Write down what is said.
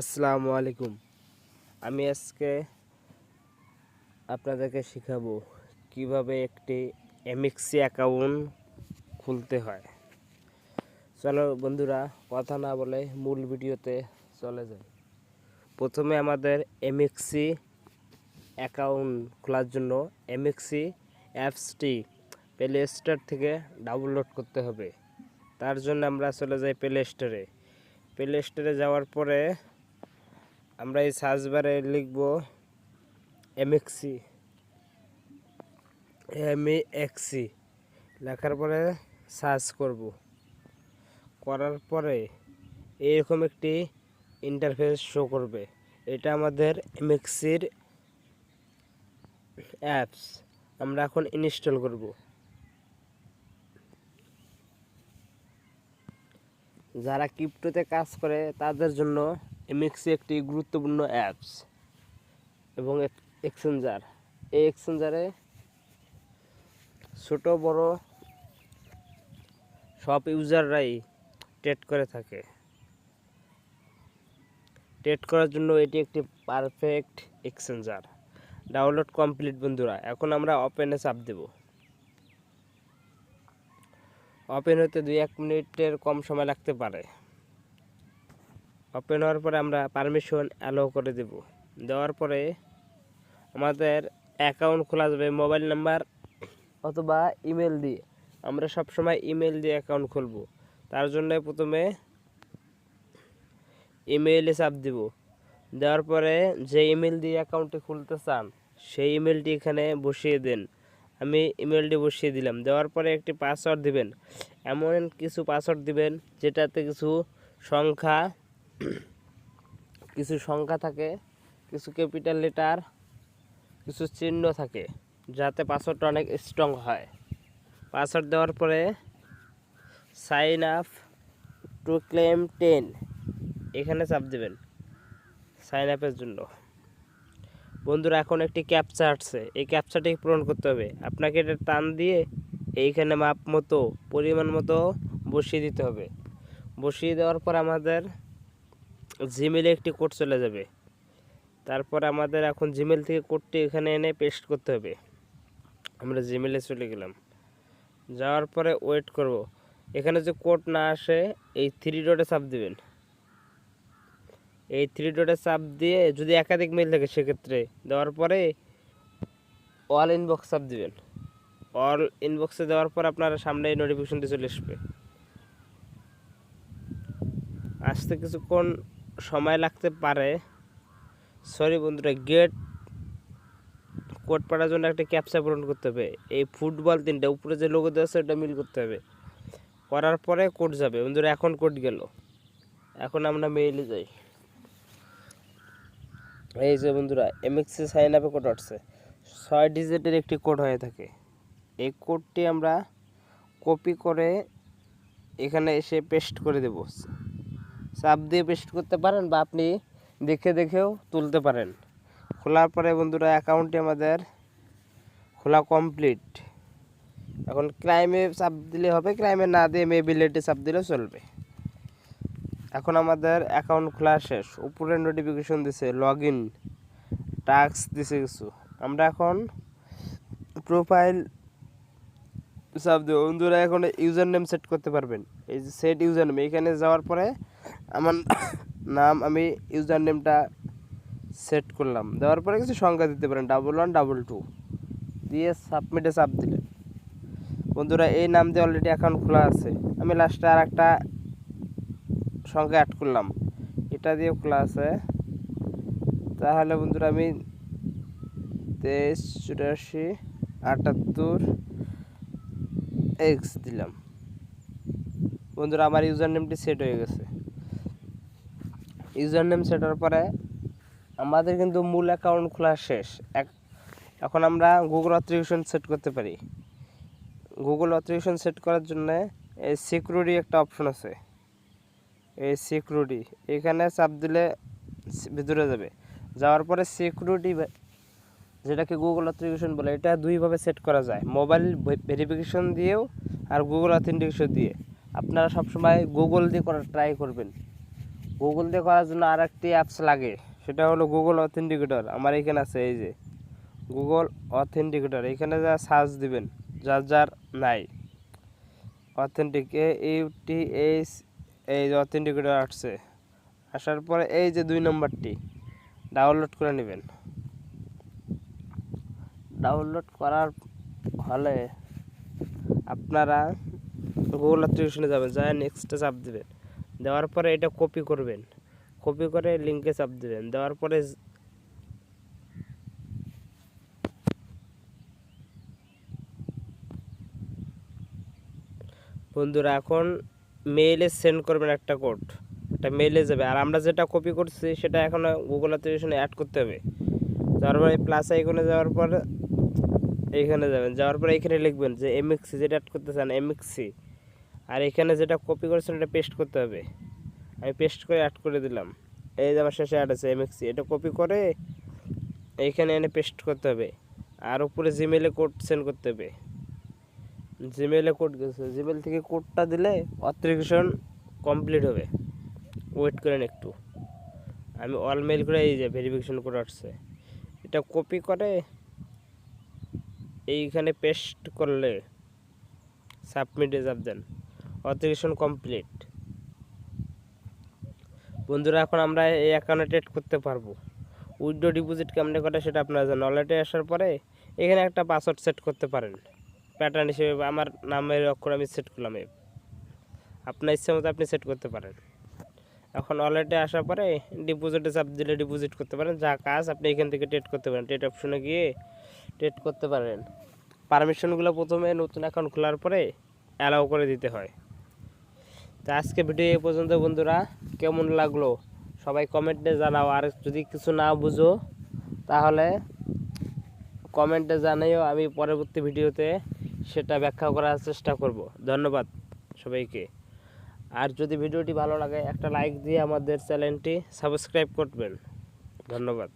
আসসালামু আলাইকুম। আমি আজকে আপনাদেরকে শেখাবো কীভাবে একটি এমএক্সি অ্যাকাউন্ট খুলতে হয়। চলো বন্ধুরা, কথা না বলে মূল ভিডিওতে চলে যাই। প্রথমে আমাদের এমএক্সি অ্যাকাউন্ট খোলার জন্য এমএক্সি অ্যাপসটি প্লে স্টোর থেকে ডাউনলোড করতে হবে। তার জন্য আমরা চলে যাই প্লে স্টোরে প্লে স্টোরে যাওয়ার পরে আমরা এই সার্চ বারে লিখব এমএক্সি এমএক্সি লেখার পরে সার্চ করব। করার পরে এরকম একটি ইন্টারফেস শো করবে। এটা আমাদের এমএক্সির অ্যাপস আমরা এখন ইনস্টল করব। যারা ক্রিপ্টোতে কাজ করে, তাদের জন্য এমএক্সি একটি গুরুত্বপূর্ণ অ্যাপস এবং এক্সচেঞ্জার এই এক্সচেঞ্জারে ছোট, বড় সব ইউজাররাই ট্রেড করে থাকে। ট্রেড করার জন্য এটি একটি পারফেক্ট এক্সচেঞ্জার ডাউনলোড কমপ্লিট বন্ধুরা। এখন আমরা ওপেনে চাপ দেব। ওপেন হতে দুই এক মিনিটের কম সময় লাগতে পারে। ওপেন হওয়ার পরে আমরা পারমিশন অ্যালো করে দেব। দেওয়ার পরে আমাদের অ্যাকাউন্ট খোলা যাবে মোবাইল নাম্বার অথবা ইমেল দিয়ে। আমরা সব সময় ইমেল দিয়ে অ্যাকাউন্ট খুলব। তার জন্য প্রথমে ইমেইলে চাপ দিব। দেওয়ার পরে যে ইমেল দিয়ে অ্যাকাউন্টটি খুলতে চান, সেই ইমেলটি এখানে বসিয়ে দেন। আমি ইমেলটি বসিয়ে দিলাম। দেওয়ার পরে একটি পাসওয়ার্ড দিবেন। এমন কিছু পাসওয়ার্ড দিবেন, যেটাতে কিছু সংখ্যা কিছু সংখ্যা থাকে, কিছু ক্যাপিটাল লেটার কিছু চিহ্ন থাকে, যাতে পাসওয়ার্ডটা অনেক স্ট্রং হয়। পাসওয়ার্ড দেওয়ার পরে sign up to claim ten এখানে চাপ দেবেন সাইন আপের জন্য। বন্ধুরা, এখন একটি ক্যাপচা আসছে, এই ক্যাপচাটি পূরণ করতে হবে। আপনাকে এটা টান দিয়ে এইখানে মাপ মতো, পরিমাণ মতো বসিয়ে দিতে হবে। বসিয়ে দেওয়ার পর আমাদের জিমেলে একটি কোড চলে যাবে। তারপর আমাদের এখন জিমেল থেকে কোডটি এখানে এনে পেস্ট করতে হবে। আমরা জিমেলে চলে গেলাম। যাওয়ার পরে ওয়েট করব। এখানে যে কোড না আসে, এই থ্রি ডটে চাপ দিবেন। এই থ্রি ডটে চাপ দিয়ে যদি একাধিক মেল থাকে সেক্ষেত্রে, দেওয়ার পরে অল ইনবক্স চাপ দিবেন। অল ইনবক্সে দেওয়ার পর আপনার সামনে এই নোটিফিকেশনটি চলে আসবে। আসতে কিছুক্ষণ সময় লাগতে পারে। সরি বন্ধুরা গেট কোড পাঠার জন্য একটা ক্যাপচা পূরণ করতে হবে। এই ফুটবল তিনটা, উপরে যে লোগো দেওয়া ওটা মিল করতে হবে। করার পরে কোড যাবে। বন্ধুরা, এখন কোড গেল। এখন আমরা মেইলে যাই। এই যে বন্ধুরা এমএক্সি সাইন আপে কোড আসছে। ছয় ডিজিটের একটি কোড হয়ে থাকে। এই কোডটি আমরা কপি করে এখানে এসে পেস্ট করে দেব। চাপ দিয়ে পেস্ট করতে পারেন বা আপনি দেখে দেখেও তুলতে পারেন। খোলার পরে বন্ধুরা অ্যাকাউন্টটি আমাদের খোলা কমপ্লিট এখন ক্রাইমে চাপ দিলে হবে ক্রাইমে না দিয়ে মেবিলিটি চাপ দিলেও চলবে। এখন আমাদের অ্যাকাউন্ট খোলা শেষ। উপরে নোটিফিকেশন দিছে লগ ইন টাস্ক দিছে কিছু। আমরা এখন প্রোফাইল চাপ দেবো। বন্ধুরা এখন ইউজার নেম সেট করতে পারবেন। এই যে সেট ইউজার নেম এখানে যাওয়ার পরে আমার নাম, আমি ইউজার নেমটা সেট করলাম। দেওয়ার পরে কিছু সংখ্যা দিতে পারেন ডাবল ওয়ান ডাবল টু দিয়ে সাবমিটে চাপ দিলেন। বন্ধুরা, এই নাম দিয়ে অলরেডি অ্যাকাউন্ট খোলা আছে। আমি লাস্টে আর একটা সংখ্যা অ্যাড করলাম। এটা দিয়ে খোলা আছে। তাহলে বন্ধুরা, আমি তেইশ, চুরাশি, আটাত্তর এক্স দিলাম। বন্ধুরা, আমার ইউজার নেমটি সেট হয়ে গেছে। ইউজার নেম সেট হওয়ার পরে আমাদের কিন্তু মূল অ্যাকাউন্ট খোলা শেষ। এক এখন আমরা গুগল অথরিকেশন সেট করতে পারি। গুগল অথরিকেশন সেট করার জন্য এই সিকিউরিটি একটা অপশন আছে। এই সিকিউরিটি এখানে চাপ দিলে ভিতরে যাবে। যাওয়ার পরে সিকিউরিটি যেটাকে গুগল অথেন্টিকেশন বলে, এটা দুইভাবে সেট করা যায়। মোবাইল ভেরিফিকেশন দিয়েও আর গুগল অথেন্টিকেশন দিয়ে। আপনারা সবসময় গুগল দিয়ে করার ট্রাই করবেন। গুগল দিয়ে করার জন্য আর একটি অ্যাপস লাগে। সেটা হলো গুগল অথেন্টিকেটর আমার এখানে আছে, এই যে। গুগল অথেন্টিকেটর এখানে যা সার্চ দিবেন, যার যার নাই। অথেন্টিক এ ইউটি এইচ এই যে অথেন্টিকেটর আসছে। আসার পরে এই যে দুই নম্বরটি ডাউনলোড করে নেবেন। ডাউনলোড করার হলে আপনারা গুগল অ্যাপ্লিকেশনে যাবেন, যায় নেক্সটে চাপ দেবেন। দেওয়ার পরে এটা কপি করবেন। কপি করে লিঙ্কে চাপ দেবেন। দেওয়ার পরে বন্ধুরা, এখন মেইলে সেন্ড করবেন একটা কোড একটা মেইলে যাবে। আর আমরা যেটা কপি করছি, সেটা এখন গুগল অ্যাপ্লিকেশনে অ্যাড করতে হবে। যাওয়ার পরে প্লাস আইকনে যাওয়ার পর এইখানে যাবেন। যাওয়ার পরে এখানে লিখবেন যে এমএক্সি যেটা অ্যাড করতে চান এমএক্সি আর এখানে যেটা কপি করেছেন, এটা পেস্ট করতে হবে। আমি পেস্ট করে অ্যাড করে দিলাম। এই যে আমার শেষে অ্যাড আছে এমএক্সি এটা কপি করে এইখানে এনে পেস্ট করতে হবে। আর উপরে জিমেলে কোড সেন্ড করতে হবে। জিমেলে কোড গেছে জিমেল থেকে কোডটা দিলে অথেন্টিকেশন কমপ্লিট হবে। ওয়েট করেন একটু। আমি অল মেল করে এই যে ভেরিফিকেশন করে আসছে। এটা কপি করে এইখানে পেস্ট করলে সাবমিটে যাব দেন অথেন্টিকেশন কমপ্লিট। বন্ধুরা, এখন আমরা এই অ্যাকাউন্টে ট্রেড করতে পারব। উইথড্র ডিপোজিট কেমনে করে সেটা আপনারা জানেন। ওয়ালেটে আসার পরে এখানে একটা পাসওয়ার্ড সেট করতে পারেন। প্যাটার্ন হিসেবে আমার নামের অক্ষর আমি সেট করলাম এই। আপনার ইচ্ছে মতো আপনি সেট করতে পারেন। এখন ওয়ালেটে আসার পরে ডিপোজিটে চাপ দিলে ডিপোজিট করতে পারেন। যা কাজ আপনি এখান থেকে ট্রেড করতে পারেন। ট্রেড অপশনে গিয়ে ট্রেড করতে পারেন। পারমিশনগুলো প্রথমে নতুন অ্যাকাউন্ট খোলার পরে অ্যালাউ করে দিতে হয়। তো আজকে ভিডিও এই পর্যন্ত, বন্ধুরা। কেমন লাগল? সবাই কমেন্টে জানাও। আর যদি কিছু না বুঝো, তাহলে কমেন্টে জানাইও আমি পরবর্তী ভিডিওতে সেটা ব্যাখ্যা করার চেষ্টা করব। ধন্যবাদ সবাইকে। আর যদি ভিডিওটি ভালো লাগে, একটা লাইক দিয়ে আমাদের চ্যানেলটি সাবস্ক্রাইব করবেন। ধন্যবাদ।